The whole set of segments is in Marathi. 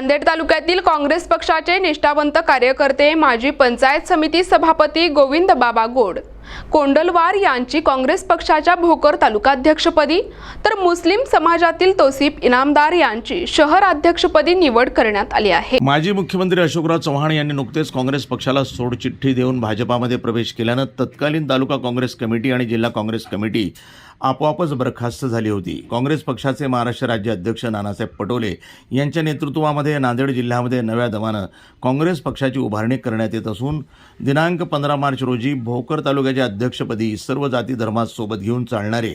नांदेड तालुक्यातील काँग्रेस पक्षाचे निष्ठावंत कार्यकर्ते माजी पंचायत समिती सभापती गोविंद बाबा गोड. कोंडलवार यांची काँग्रेस पक्षाच्या भोकर तालुकाध्यक्षपदी तर मुस्लिम समाजातील तोसिफ इनामदार यांची शहर अध्यक्षपदी निवड करण्यात आली आहे. माजी मुख्यमंत्री अशोकराव चव्हाण यांनी नुकतेच काँग्रेस पक्षाला सोडचिठ्ठी देऊन भाजपामध्ये प्रवेश केल्यानं तत्कालीन तालुका काँग्रेस कमिटी आणि जिल्हा काँग्रेस कमिटी आपोआपच बरखास्त झाली होती. काँग्रेस पक्षाचे महाराष्ट्र राज्य अध्यक्ष नानासाहेब पटोले यांच्या नेतृत्वामध्ये नांदेड जिल्ह्यामध्ये नव्या दमानं काँग्रेस पक्षाची उभारणी करण्यात येत असून दिनांक पंधरा मार्च रोजी भोकर तालुक्याच्या अध्यक्षपदी सर्व जाती धर्मासोबत घेऊन चालणारे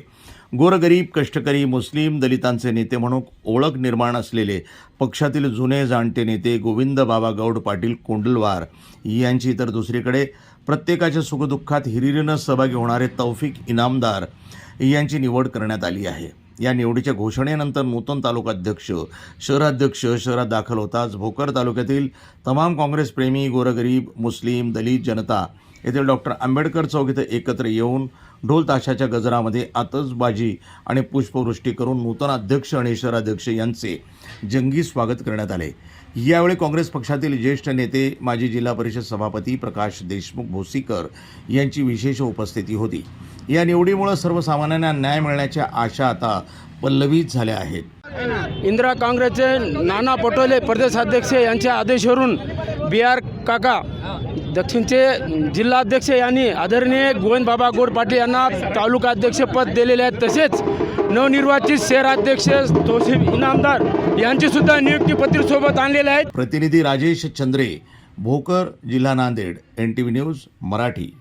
गोरगरीब कष्टकरी मुस्लिम दलितांचे नेते म्हणून ओळख निर्माण असलेले पक्षातील जुने जाणते नेते गोविंद बाबा गौड पाटील कोंडलवार यांची तर दुसरीकडे प्रत्येकाच्या सुखदुःखात हिरिरीनं सहभागी होणारे तौफिक इनामदार यांची निवड करण्यात आली आहे. या निवडीच्या घोषणेनंतर नूतन तालुकाध्यक्ष शहराध्यक्ष शहरात दाखल होताच भोकर तालुक्यातील तमाम काँग्रेसप्रेमी गोरगरीब मुस्लिम दलित जनता येथील डॉक्टर आंबेडकर चौक इथं एकत्र येऊन ढोल ताशाच्या गजरामध्ये आतसबाजी आणि पुष्पवृष्टी करून नूतन अध्यक्ष आणि शहराध्यक्ष यांचे जंगी स्वागत करण्यात आले. यावेळी काँग्रेस पक्षातील ज्येष्ठ नेते माजी जिल्हा परिषद सभापती प्रकाश देशमुख भोसीकर यांची विशेष उपस्थिती होती. या निवडीमुळे सर्वसामान्यांना न्याय मिळण्याच्या आशा आता पल्लवित झाल्या आहेत. इंदिरा काँग्रेसचे नाना पटोले प्रदेशाध्यक्ष यांच्या आदेशावरून बी आर काका दक्षिणचे जिल्हाध्यक्ष यांनी आदरणीय गोविंद बाबा गोड पाटील यांना तालुका अध्यक्षपद दिलेले आहे. तसेच नवनिर्वाचित शहराध्यक्ष तोसिफ इनामदार यांची सुद्धा नियुक्तीपत्र सोबत आणलेले आहेत. प्रतिनिधी राजेश चंद्रे भोकर जिल्हा Nanded N T V news Marathi.